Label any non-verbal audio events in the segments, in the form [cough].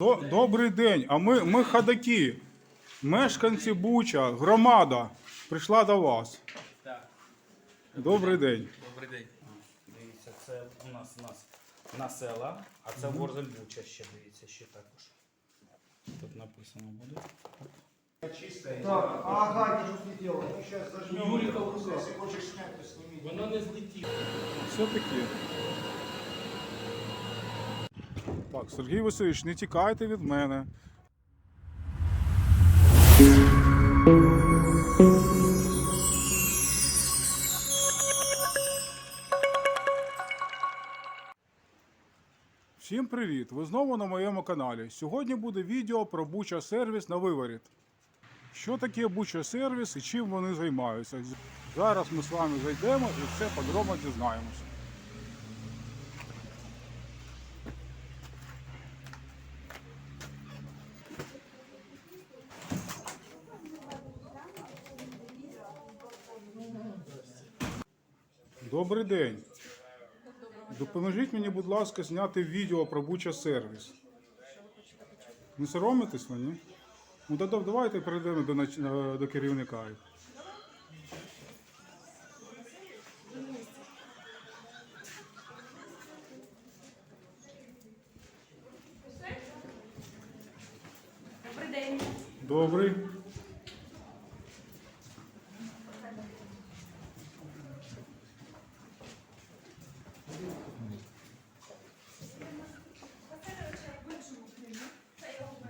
До- Добрий день. А ми, ми хадаки, мешканці Буча, громада прийшла до вас. Так, Добрий день. добрий день. Дивіться, це у нас у нас на села, а це Ворзель Буча ще дивіться, ще також. Тут написано буде. Так, ага, не слетело. Мы сейчас зажмем. Юрика Если хочешь снять, то сними. Воно не злетіло. Все-таки. Так, Сергій Васильович, не тікайте від мене. Всім привіт! Ви знову на моєму каналі. Сьогодні буде відео про Буча сервіс на виворіт. Що таке Буча сервіс і чим вони займаються? Зараз ми з вами зайдемо і все подробно дізнаємося. Добрий день. Допоможіть мені, будь ласка, зняти відео про Буча сервіс. Не соромитесь мені? Ну да- да- давайте перейдемо до, до керівника. Добрий день. Добрий.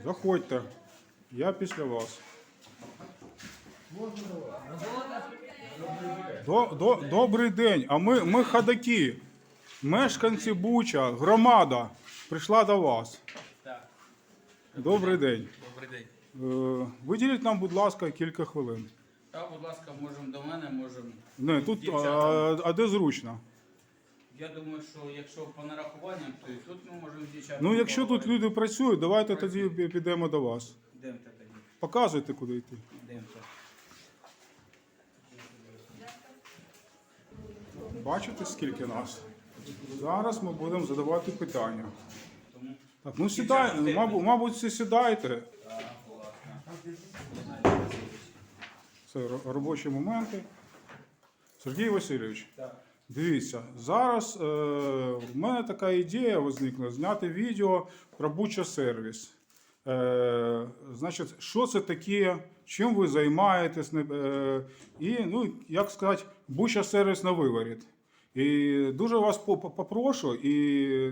Заходьте. Я після вас. До, до, добрий день. А ми, ми хадаки, мешканці Буча, громада прийшла до вас. Добрий день. добрий день. Е, Виділіть нам, будь ласка, кілька хвилин. Так, будь ласка, можемо до мене, можемо. Не, тут а, а де зручно? Я думаю, що якщо по нарахуванням, то і тут ми можемо з. Ну, якщо тут люди працюють, давайте тоді пі- підемо до вас. Йдемте тоді. Показуйте, куди йти. Йдемте. Бачите, скільки нас? Зараз ми будемо задавати питання. Тому Так, ну сідай, мабуть, мабуть, всі сідайте. Це ро- робочі моменти. Сергій Васильович, так. Дивіться, зараз е, в мене така ідея виникла зняти відео про Буча сервіс. Е, значить, що це таке, чим ви займаєтесь, е, і, ну, як сказати, Буча сервіс на виворіт. І дуже вас по- по- попрошу, і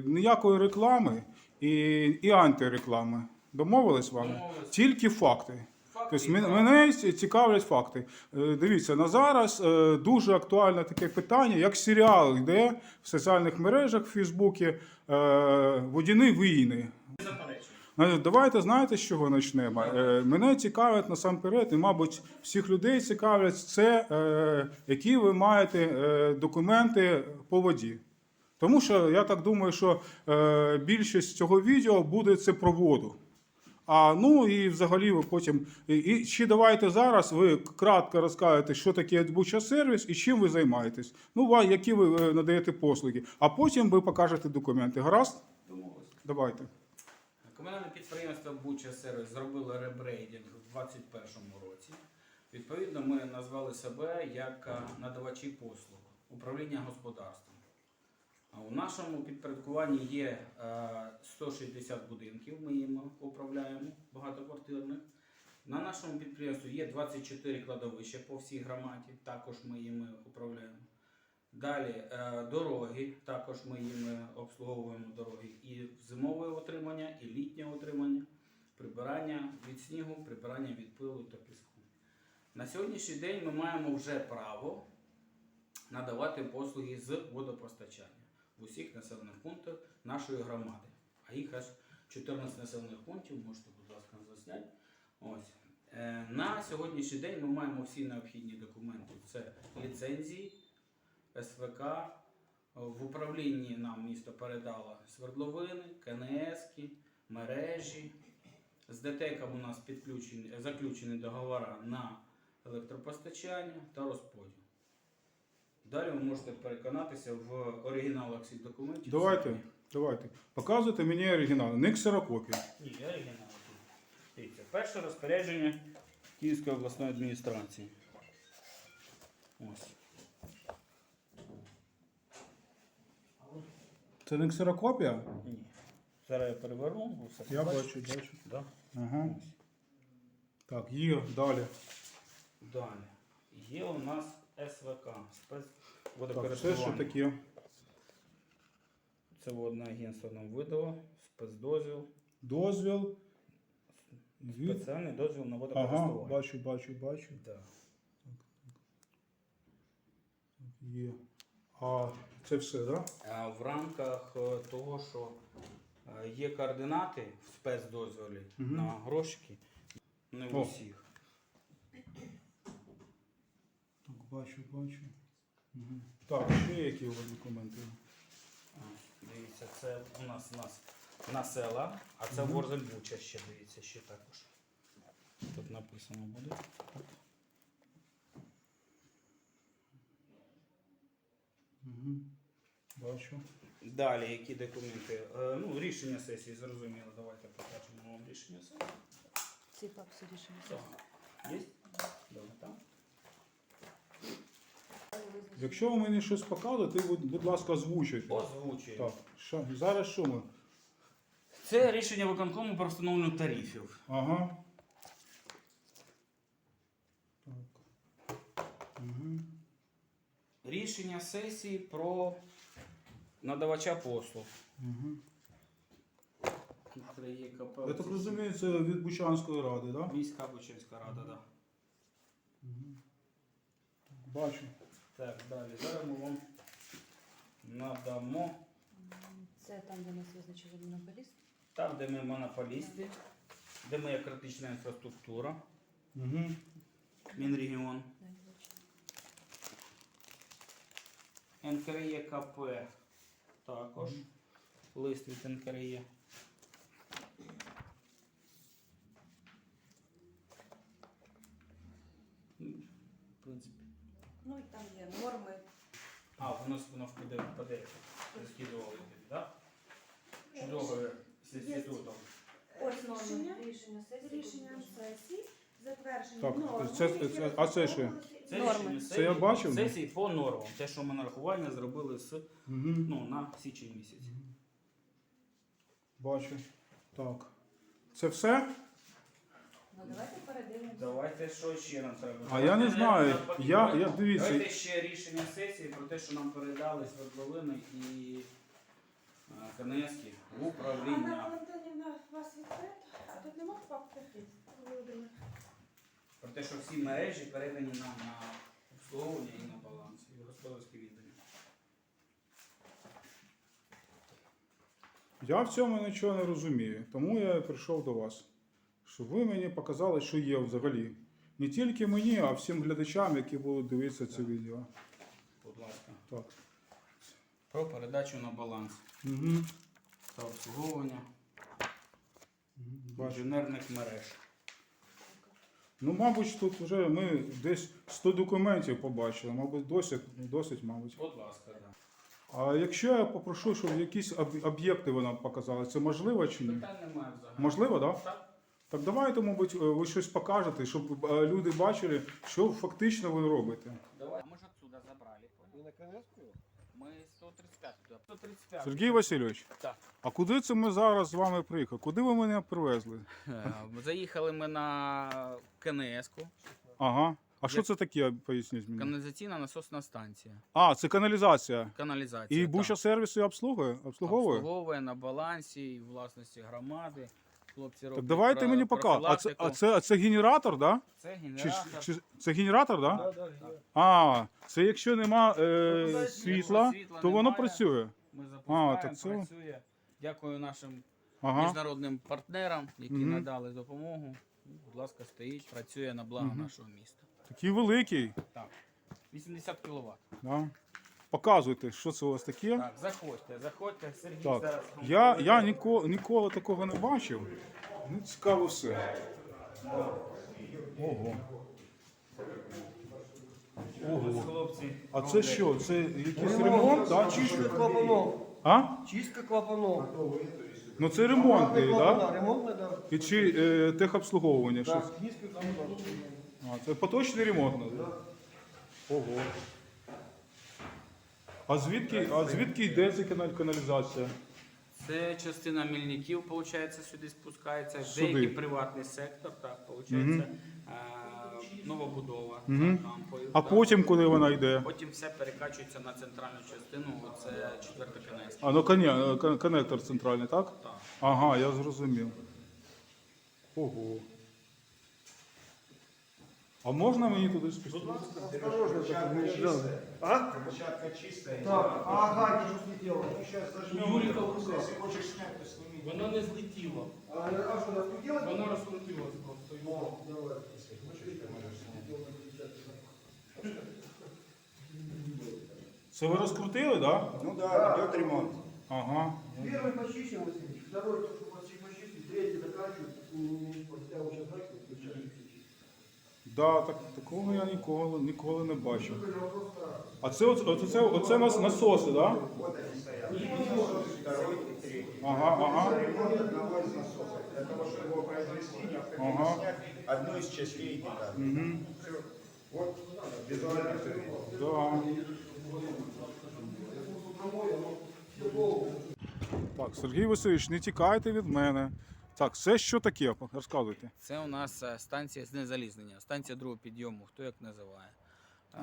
ніякої реклами, і, і антиреклами. Домовились? Домовились. Тільки факти. Тобто мене цікавлять факти. Е, Дивіться, на зараз е, дуже актуальне таке питання, як серіал йде в соціальних мережах в Фейсбуці е, Водяні війни. Давайте знаєте, з чого почнемо. Мене цікавить насамперед, і, мабуть, всіх людей цікавлять це, які ви маєте документи по воді. Тому що я так думаю, що більшість цього відео буде це про воду. А ну і взагалі ви потім. І, і чи давайте зараз ви кратко розкажете, що таке Буча сервіс і чим ви займаєтесь. Ну, які ви е, надаєте послуги. А потім ви покажете документи. Гаразд? Домовились. Давайте. Комунальне підприємство Буча Сервіс зробило ребрейдинг у 2021 році. Відповідно, ми назвали себе як е, надавачі послуг управління господарством. У нашому підпорядкуванні є е, 160 будинків, ми їм управляємо багатоквартирних. На нашому підприємстві є 24 кладовища по всій громаді, також ми їм управляємо. Далі е, дороги, також ми їм обслуговуємо дороги і зимове отримання, і літнє отримання, прибирання від снігу, прибирання від пилу та піску. На сьогоднішній день ми маємо вже право надавати послуги з водопостачання в усіх населених пунктах нашої громади. А їх аж 14 населених пунктів, можете, будь ласка, засняти. Ось. Е, На сьогоднішній день ми маємо всі необхідні документи. Це ліцензії, СВК. В управлінні нам місто передало свердловини, КНС, мережі. З ДТЕКом у нас підключені, заключені договори на електропостачання та розподіл. Далі ви можете переконатися в оригіналах цих документів. Давайте. Давайте. Показуйте мені оригінал, не ксерокопії. Ні, оригінал. Дивіться, перше розпорядження Київської обласної адміністрації. Ось. Це не ксерокопія? Ні. Зараз я переверну. все Я бачу, бачу. Да. Ага. Так, є, далі. Далі. Є у нас СВК. Так, це що таке? Це водне агентство нам видало. Спецдозвіл. Дозвіл. Від... Спеціальний дозвіл на Ага, водокористування. бачу, бачу, бачу. Да. Є. А це все, так? Да? В рамках е, того, що е, є координати в спецдозволі Мгм. на грошики, не в усіх. Так, бачу, бачу. Угу. Так, ще які у вас документи? Дивіться, це у нас, у нас на села, а це Мгм. Ворзельбуча ще дивіться, ще також. Тут написано буде. Угу. Бачу. Далі, які документи? Е, Ну, рішення сесії, зрозуміло. Давайте покажемо вам рішення сесії. Ці папці рішення. Так. Є? Добре, так? Якщо ви мені щось показуєте, будь, будь ласка, озвучуйте. Озвучуємо. Так, що, зараз що ми? Це рішення виконкому про встановлення тарифів. Ага. Так. Угу. Рішення сесії про надавача послуг. Угу. Я так розумію, це від Бучанської ради, так? Да? Міська Бучинська рада, так. Да. Бачу. Так, далі. Зараз ми вам надамо Це там, де нас визначили монополіст. там, де ми монополісти, де є критична інфраструктура, Угу. Мінрегіон, бачу. НКРЄКП також. Лист від НКРЄ. Ну, В принципі. Ну і там є норми. А, воно воно в PDF, PDF розкидували, так? Чудове з інститутом. Ось норми. Рішення. Рішення сесії. Рішенням сесії затверджені Так, норми, це- це- а це що? Це Норми. рішення Це сесії, я бачив, ну. сесії по нормам. Те, що ми нарахування зробили з, Угу. ну, на січень місяць. Бачу. Так. Це все? Ну давайте передивимося. Давайте що ще нам треба? А я не знаю. Давайте- Я- я- дивіться. Давайте ще рішення сесії про те, що нам передали свердловини і е, КНСки в Анна управління. Валентинівна, вас відкрито? А тут нема папки? Володимир. Про те, що всі мережі передані нам на обслуговування і на баланс, і господарське віддання. Я в цьому нічого не розумію, тому я прийшов до вас. Щоб ви мені показали, що є взагалі. Не тільки мені, а всім глядачам, які будуть дивитися це відео. Будь ласка. Так. Про передачу на баланс Угу. та обслуговування інженерних мереж. Ну, мабуть, тут вже ми десь 100 документів побачили, мабуть, досить, досить, мабуть. Будь ласка, да. А якщо я попрошу, щоб якісь об'єкти ви нам показали, це можливо чи ні? Питань немає взагалі. Можливо, так? Да? Так. Так давайте, мабуть, е, ви щось покажете, щоб е, люди бачили, що фактично ви робите. Давай. А мы же отсюда забрали. Вы на коляску? Мы 135 туда. 135. Сергій Васильович, Так. а куди це ми зараз з вами приїхали? Куди ви мене привезли? Е, Заїхали ми на КНС-ку. Ага. А що це таке, поясніть мені? Каналізаційна насосна станція. А, це каналізація. Каналізація. І так. Буча сервіс її обслуговує? Обслуговує? Обслуговує на балансі і власності громади. Хлопці Так роблять давайте про- мені показати. А це, а профілактику. це, а це генератор, да? Це Чи, генератор. чи, це генератор, да? Да, да, да. А, це якщо нема е, Світла світла, то воно немає. працює. Ми запускаємо, так це- працює. Дякую нашим Ага. міжнародним партнерам, які Мгм. надали допомогу. Будь ласка, стоїть, працює на благо Мгм. нашого міста. Такий великий. Так. 80 кВт. Да. Показуйте, що це у вас таке. Так, заходьте, заходьте. Сергій Так, зараз. я, я ніколи, ніколи такого не бачив. Ну, цікаво все. Ого. Ось Ого. хлопці. А це роблять. що? Це якийсь ремонт, да, чи що? Клапанов. А? Чистка клапанов. Ну це ремонтний, так? Да? ремонтный, да. І чи е, техобслуговування? Щось? чистка клапанов. А, це поточний ремонт. ну, Ого. А звідки, а звідки йде ця канал- каналізація? Це частина мільників, виходить, сюди спускається. Сюди. Деякий приватний сектор, так, виходить. Новобудова Мгм. кампою. А так. потім куди вона йде? Потім все перекачується на центральну частину, це четверта кінець. А ну коня, е, кон- коннектор центральний, так? Так. Ага, я зрозумів. Ого. А можна мені туди спуститися? Осторожно, так, не ждем. А? Площадка чистая. Так, ага, не слетело. Мы сейчас зажмем. Если хочешь снять, то сними. Вона не злетіла. А, а что, нас слетело? Вона розкрутилась просто. О, давай. Если хочешь, то можешь снять. Це ви розкрутили, так? Да? Ну да, идет ремонт. Ага. Первый почищен. Второй тоже почти почистить. Третий заканчивать. Я вот сейчас включаю. Да, так, такого я ніколи, ніколи не бачив. А це, оце, оце, оце нас насоси? Да? Ага, ага. Одного из насосов. Для того, чтобы его произвести, необходимо Ага. снять одну из частей детали. Угу. Всё. Вот визуально все видно. Да. Так, Сергій Васильович, не тікайте від мене. Так, це що таке? Розказуйте. Це у нас е, станція знезалізнення, станція другого підйому, хто як називає.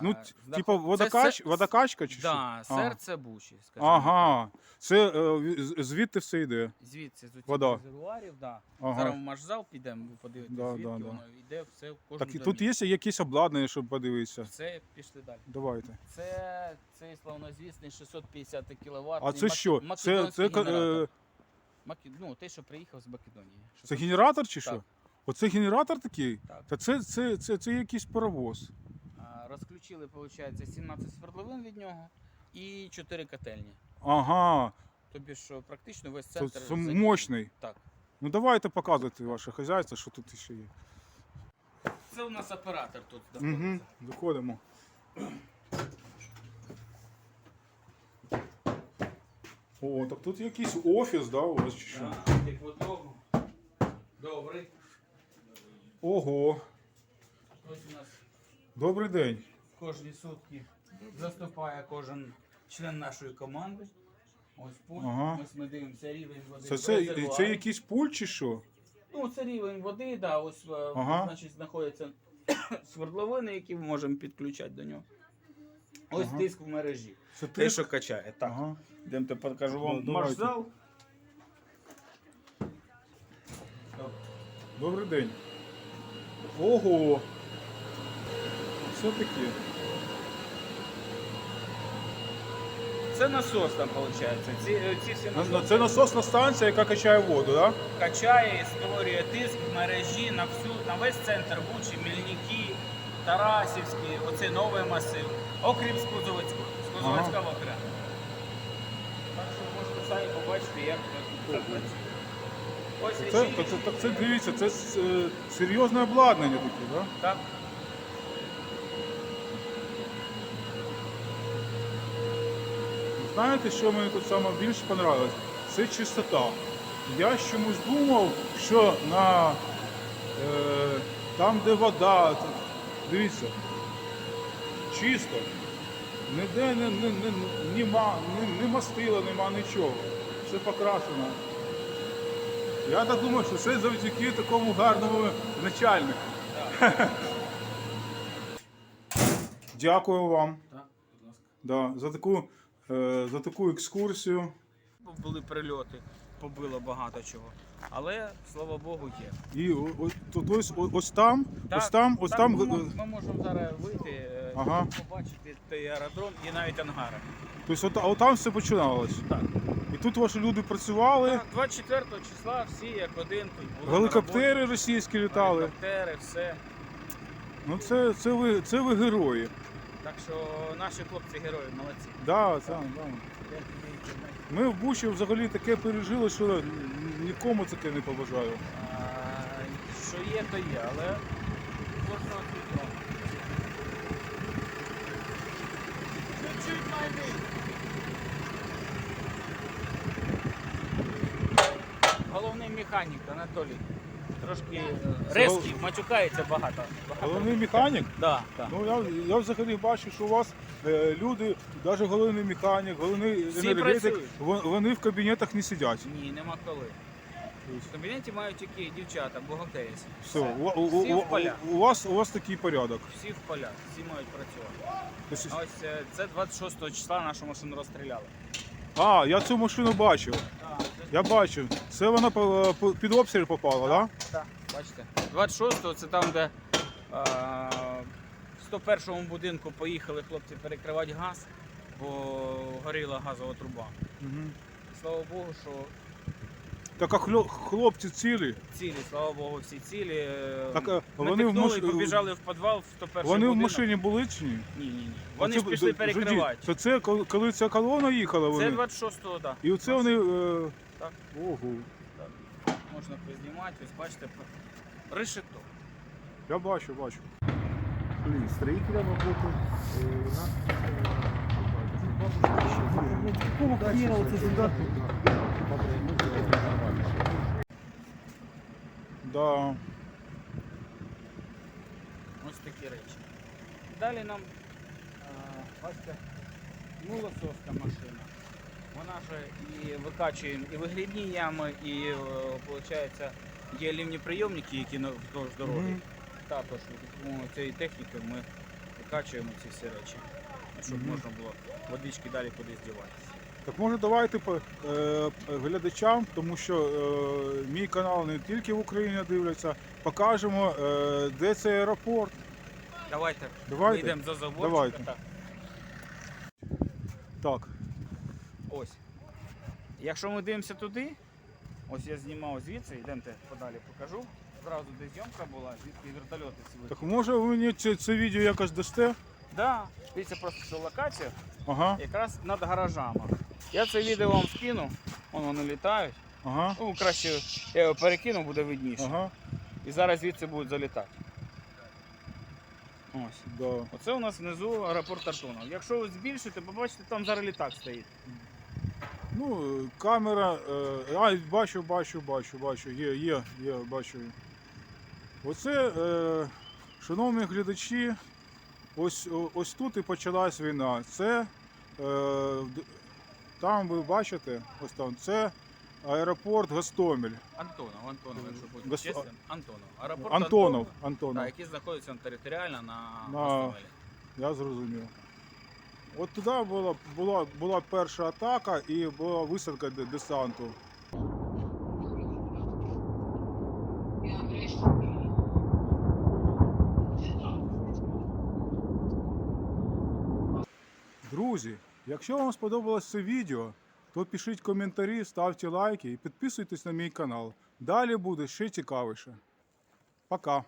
Ну, Е, т- знаход- Це водокач, водокачка чи Да, що? серце бучі, скажімо. Ага. Це е, звідти все йде. Звідси з цих Вода. резервуарів, да. Ага. Зараз в маршзал підемо, ви подивитесь, Да, звідки да, да. воно йде все в кожну Так і тут домівку. є якісь обладнання, щоб подивитися. Все, пішли далі. Давайте. Це цей славнозвісний 650 кВт. А це що? Це, це, е, ну, той, що приїхав з Македонії. це генератор чи що? Так. Оце генератор такий? Так. Та це, це, це, це якийсь паровоз. А, Розключили, виходить, 17 свердловин від нього і 4 котельні. Ага, Тобі що практично весь це, центр. це задіяний. мощний. Так. Ну давайте показуйте ваше хазяйство, що тут ще є. Це у нас оператор тут Угу, знаходиться. заходимо. О, так тут якийсь офіс, да, у вас чи що? Так, теплотрогу. Добрий. Ого, Ось у нас добрий день. кожні сутки заступає кожен член нашої команди. Ось пульт. Ага. Ось ми дивимося рівень води. Це, в це, резервуарі. це якийсь пульт чи що? Ну, це рівень води, да, ось е, Ага. значить, знаходяться [coughs] свердловини, які ми можемо підключати до нього. Ось Ага. тиск в мережі. Це Те, що качає. Так. Ага. Йдемте покажу вам Ну, давайте. маршзал. Добрий день. Ого. Це таке. Це насос там виходить. Ці, е, ці всі На- на- насоси Це насосна станція, яка качає воду, так? Да? качає і створює тиск в мережі на всю, на весь центр Бучі, Мільники, Тарасівський, оцей новий масив, окрім Скузовицького. Скузовицька Ага. окремо. Так що можете самі побачити, як це працює. Ось Це, лічильник. так, це, це дивіться, це е, серйозне обладнання таке, так? Да? Так. Знаєте, що мені тут саме більше понравилось? Це чистота. Я чомусь думав, що на е, там, де вода, дивіться, чисто. Ніде не, не, не, нема, не, не мастила, нема нічого. Все покрашено. Я так думаю, що це завдяки такому гарному начальнику. [laughs] Дякую вам. Так, будь ласка. Да, за таку, е, за таку екскурсію. Були прильоти, побило багато чого. Але, слава Богу, є. І о- о- ось, ось там, ось там, ось так, там. Ми, е, ми можемо зараз вийти, е, Ага. побачити той аеродром і навіть ангари. Тобто от, а от там все починалось. Так. І тут ваші люди працювали, Так, 24 числа всі як один тут були. гелікоптери російські літали. Гелікоптери, все. Ну це, це, ви, це ви герої. Так що наші хлопці герої, молодці. Да, це, да. Ми в Бучі взагалі таке пережили, що Нікому це не побажаю. Що є, то є, але кожного світла. Головний механік, Анатолій. Трошки е, резкий, матюкається багато. багато. Головний механік? Да, да. Ну, я, я взагалі бачу, що у вас е, люди, навіть головний механік, головний Всі енергетик, працюють. вони в кабінетах не сидять. Ні, нема коли. В кабінеті мають тільки дівчата, бухгалтерії. Все, у, у, Всі у, в полях. у, вас у вас такий порядок. Всі в полях, всі мають працювати. Тобто- А ось е, це 26 числа нашу машину розстріляли. А, я цю машину бачив. Я бачив. Це вона по- по- під обстріл попала, так? так, бачите. 26-го це там, де е, в 101-му будинку поїхали хлопці перекривати газ, бо горіла газова труба. Угу. Слава Богу, що Так а хло- хлопці цілі. цілі, слава Богу, всі цілі. Так, а вони в маш- і побіжали в підвал в 101 Вони в будинок. машині були чи ні? Ні, ні, ні. Вони ж пішли перекривати. То це коли- коли ця колона їхала, Це вони? 26-го, так. І оце вони. Е... Так. Ого. Можна познімати, ось бачите, решето. Я бачу, бачу. Блин, строителя вопросы. Какого хера вот это Да. Ось такі речі. Далі нам, е, бачите, милососка машина. Вона ж і викачує і вигрібні ями, і виходить, є лівні прийомники, які вздовж дороги. Мгм. Також ну, цієї техніки ми викачуємо ці всі речі, щоб Мгм. можна було водички далі кудись діватися. Так може давайте по- е, глядачам, тому що е, мій канал не тільки в Україні дивляться, покажемо, е, де цей аеропорт. Давайте, Давайте. вийдемо за заборчика. Давайте. Так. Так. Ось. Якщо ми дивимося туди, ось я знімав звідси, йдемте подалі покажу. Зразу де зйомка була, звідки вертольоти всі Так може ви мені це, це відео якось дасте? Да, дивіться просто що локація Ага, якраз над гаражами. Я це відео вам скину, вон вони літають. ага, Ну, краще я його перекину, буде видніше. ага. І зараз звідси будуть залітати. Ось. Да. Оце у нас внизу аеропорт Артонов. Якщо ви збільшите, побачите, там зараз літак стоїть. Ну, е, камера. Е, а, бачу, бачу, бачу, бачу. Є, є, є, бачу. Оце, е, шановні глядачі, ось, ось тут і почалась війна. Це е, там ви бачите, ось там, це аеропорт Гостомель. Антонов, Антонов, якщо бути Гос- чесним. Антонов. Аеропорт Антонов. Антонов. який знаходиться територіально на На- Гостомелі. Я зрозумів. От туди була, була, була перша атака і була висадка де- десанту. Друзі, якщо вам сподобалось це відео, то пишіть коментарі, ставте лайки і підписуйтесь на мій канал. Далі буде ще цікавіше. Пока!